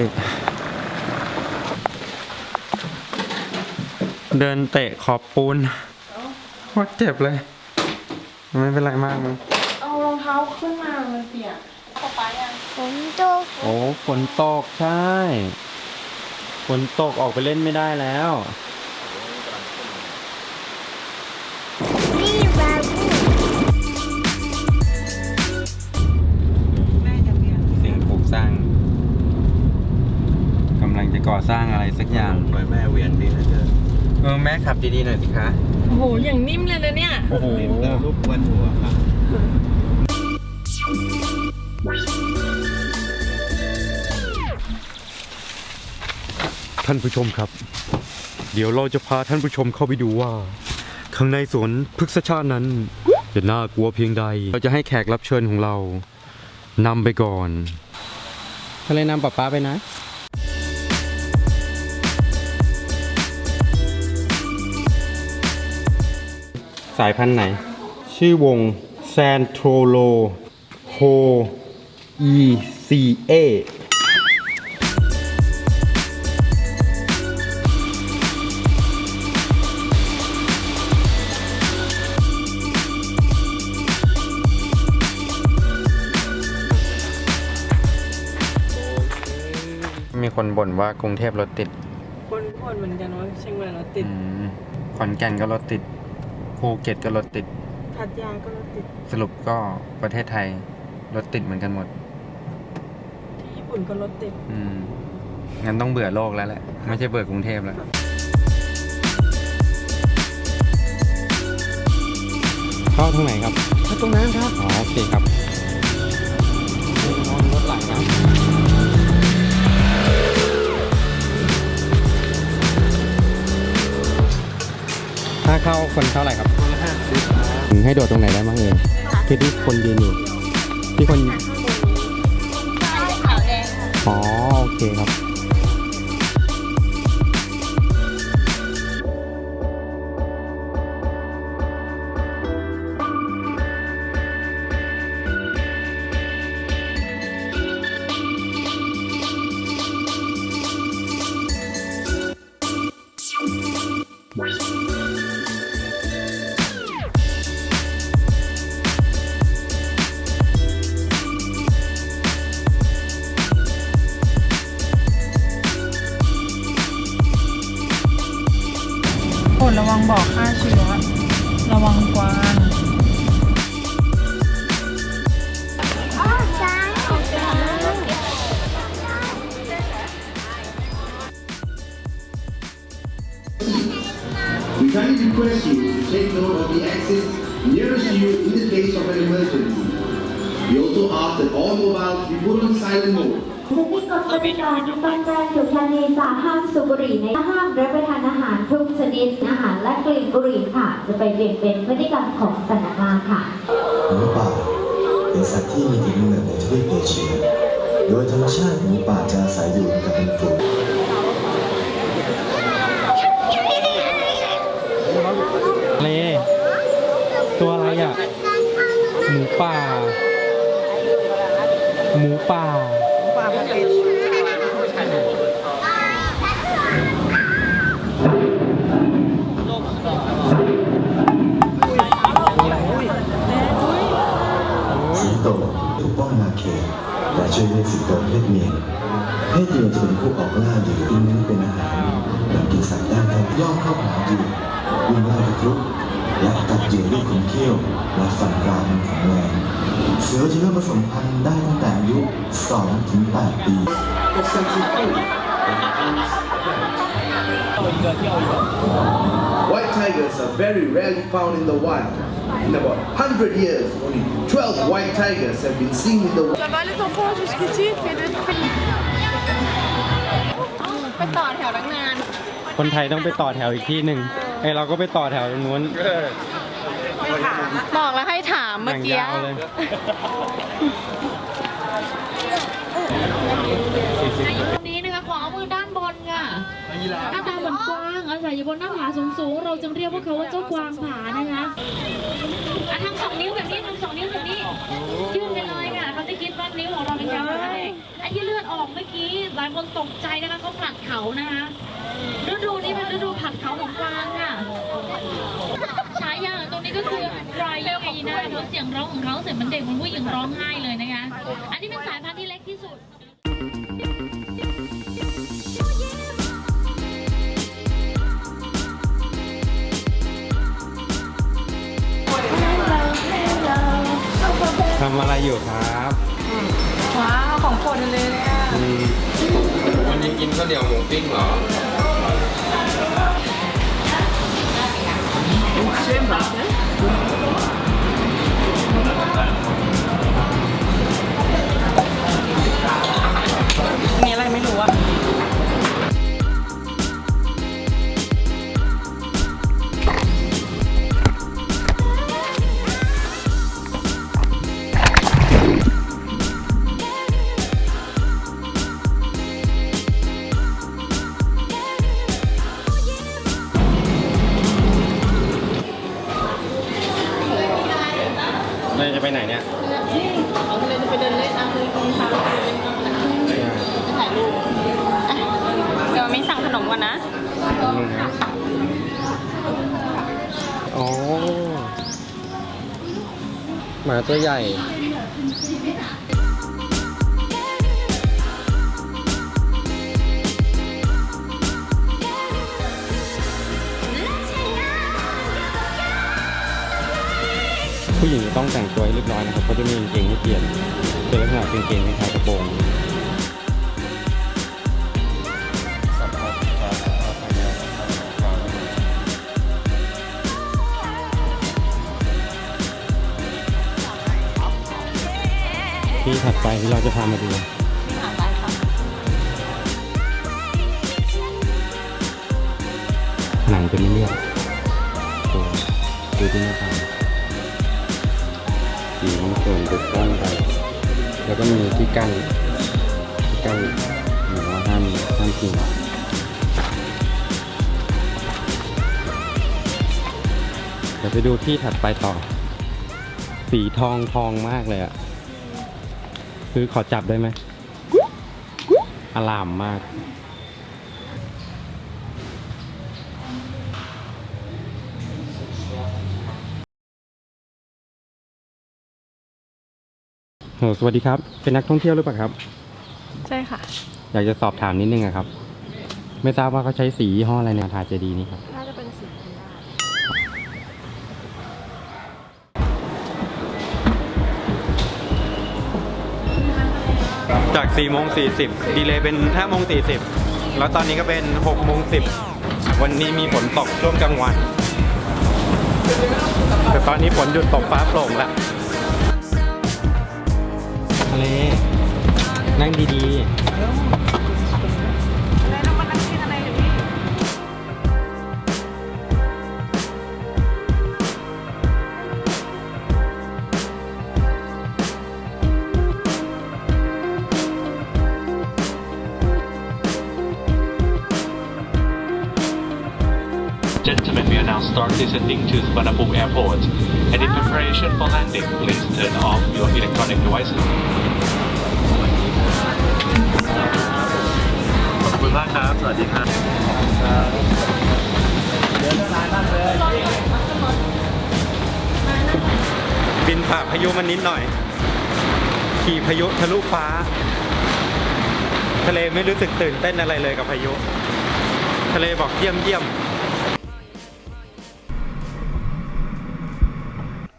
เคเดินเตะขอบปูนโคตรเจ็บเลย ไม่เป็นไรมากมั้งเอารองเท้าขึ้นมาเลยเปียกป๊าป๊ายังฝนตกโอ้ฝนตกใช่ฝนตกออกไปเล่นไม่ได้แล้ว จะก่อสร้างอะไรสักอย่างหน่อยแม่เวียนดีนะเธอเออแม่ขับดีๆหน่อยสิคะ โอ้โห อย่างนิ่มเลยนะเนี่ย โอ้โหนี่แล้วรูปวันหัวค่ะท่านผู้ชมครับ เดี๋ยวเราจะพาท่านผู้ชมเข้าไปดูว่า ข้างในสวนพฤกษชาตินั้น จะน่ากลัวเพียงใด เราจะให้แขกรับเชิญของเรานำไปก่อนทะเลนำป๊าป๊าไปนะ สายพันธุ์ไหน ชื่อวงแซนโทโลโฮอีซีเอมีคนบ่นว่ากรุงเทพรถติด คนคนเหมือนกันว่าเชียงใหม่รถติดอืมขอนแก่นก็รถติด ภูเก็ตก็รถติด พัทยาก็รถติด สรุปก็ประเทศไทยรถติดเหมือนกันหมด ที่ญี่ปุ่นก็รถติด อืม งั้นต้องเบื่อโลกแล้วแหละ ไม่ใช่เบื่อกรุงเทพแล้ว เข้าทางไหนครับ ตรงนั้นครับ อ๋อโอเคครับรถหลังครับ ถ้าเข้าคนเท่าไหร่ครับให้โดดตรงไหนได้บ้างเอ่ยคือที่คนยืนอยู่ที่คนขาวแดงค่ะอ๋อโอเคครับ งบอกฆ่าเชื้อระวังกวางอ๋อช้างของช้าง We kindly request you to take note of the exits nearest you in the case of an emergency. We also ask that all mobiles be put on silent mode. สติกฎบริการต้องแจ้งทุกท่านในสาห้ามสูบบุหรี่ในห้ามรับประทานอาหารทุกชนิดอาหารและกลิ่นบุหรี่ค่ะ จะไปเปลี่ยนเป็นพฤติกรรมของสัตว์นาค่ะหมูป่าเป็นสัตว์ที่มีถิ่นกำเนิดในทวีปเอเชีย โดยธรรมชาติหมูป่าจะอาศัยอยู่กับเป็นฝูงเลตัวอะไรอะ หมูป่า หมูป่า สิงโตปกป้องนาเขตและช่วยเลี้ยงสิงโตเพศเมียเพศเมียจะเป็นผู้ออกล่าเหยื่อกินเนื้อเป็นอาหารหลังกินสัตว์ด้านแทนย่อเข้าหาเหยื่อวิ่งไล่ตะครุบ และกัดเหยื่อด้วยขนเขี้ยวและฟันกรามมันแข็งแรงเสือจะเริ่มผสมพันธุ์ได้ตั้งแต่อายุ2ถึง8ปี White tigers are very rarely found in the wild. In about 100 years, only 12 white tigers have been seen in the wild. Là-bas les enfants jusqu'ici, fait des ไปต่อแถวตั้งนาน คนไทยต้องไปต่อแถวอีกที่หนึ่ง ไอเราก็ไปต่อแถวตรงนู้นบอกแล้วให้ถามเมื่อกี้ ย่างยาวเลยตรงนี้นะคะขวามือด้านบนค่ะหน้าตาเหมือนกวางอาศัยอยู่บนหน้าผาสูงๆ เราจึงเรียกว่าเขาว่าเจ้ากวางผานะคะอะทำสองนิ้วแบบนี้ทำสองนิ้วแบบนี้ยื่นไปเลยค่ะเขาจะคิดว่านิ้วของเราเป็นยาวไหนอันที่เลือดออกเมื่อกี้หลายคนตกใจนะคะเขาผลัดเขานะคะฤดูนี้เป็นฤดูผลัดเขาของกวางค่ะฉายาตรงนี้ก็คือไรยีนะคะเพราะเสียงร้องของเขาเสียงเหมันเด็กเหมันผู้หญิงร้องไห้เลยนะคะ อันนี้เป็นสายพันธุ์ที่เล็กที่สุดทำอะไรอยู่ครับว้าวของโปรดเลยเนี่ยอืมวันนี้กินข้าวเหนียวหมูปิ้งเหรอมี ครับ จะไปไหนเนี่ยเราเลยจะไปเดินเล่นอะคือกินข้าวถ่ายรูปอะเดี๋ยวไม่สั่งขนมก่อนนะอ๋อหมาตัวใหญ่ หญิงต้องแต่งตัวให้เรียบร้อยนะครับเขาจะมีกางเกงให้เปลี่ยนเป็นลักษณะกางเกงคล้ายกระโปรงที่ถัดไปที่เราจะพามาดูหนังจะไม่เรียบตัวดูที่หน้าตา สีมันส่วนบุกล้องไปแล้วก็มีที่กั้นที่กั้นหมือว่าห้ามห้ามกินเดี๋ยวไปดูที่ถัดไปต่อ สีทองทองมากเลยอะคือขอจับได้ไหมอลามมาก โหสวัสดีครับ เป็นนักท่องเที่ยวหรือเปล่าครับ ใช่ค่ะ อยากจะสอบถามนิดนึงอะครับ ไม่ทราบว่าเขาใช้สียี่ห้ออะไรในทาเจดีย์นี่ครับ น่าจะเป็นสีจาก4โมง40 ดีเลยเป็น5โมง40 แล้วตอนนี้ก็เป็น6โมง10 วันนี้มีฝนตกช่วงกลางวัน แต่ตอนนี้ฝนหยุดตกฟ้าโปร่งแล้ว ทะเล นั่งดีๆ Gentlemen, we are now start descending to Suvarnabhumi Airport. And in preparation for landing, please turn off your electronic devices. คุณมากครับ สวัสดีครับบินผ่านพายุมันนิดหน่อย ขี่พายุทะลุฟ้า ทะเลไม่รู้สึกตื่นเต้นอะไรเลยกับพายุ ทะเลบอกเยี่ยมเยี่ยม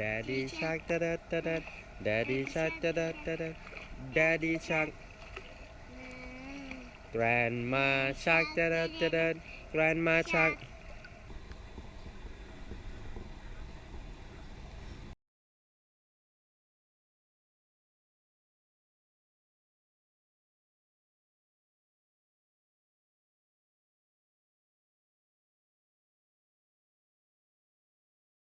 Daddy shark da da da da Daddy shark da da da da Daddy shark Grandma shark da da da da Grandma shark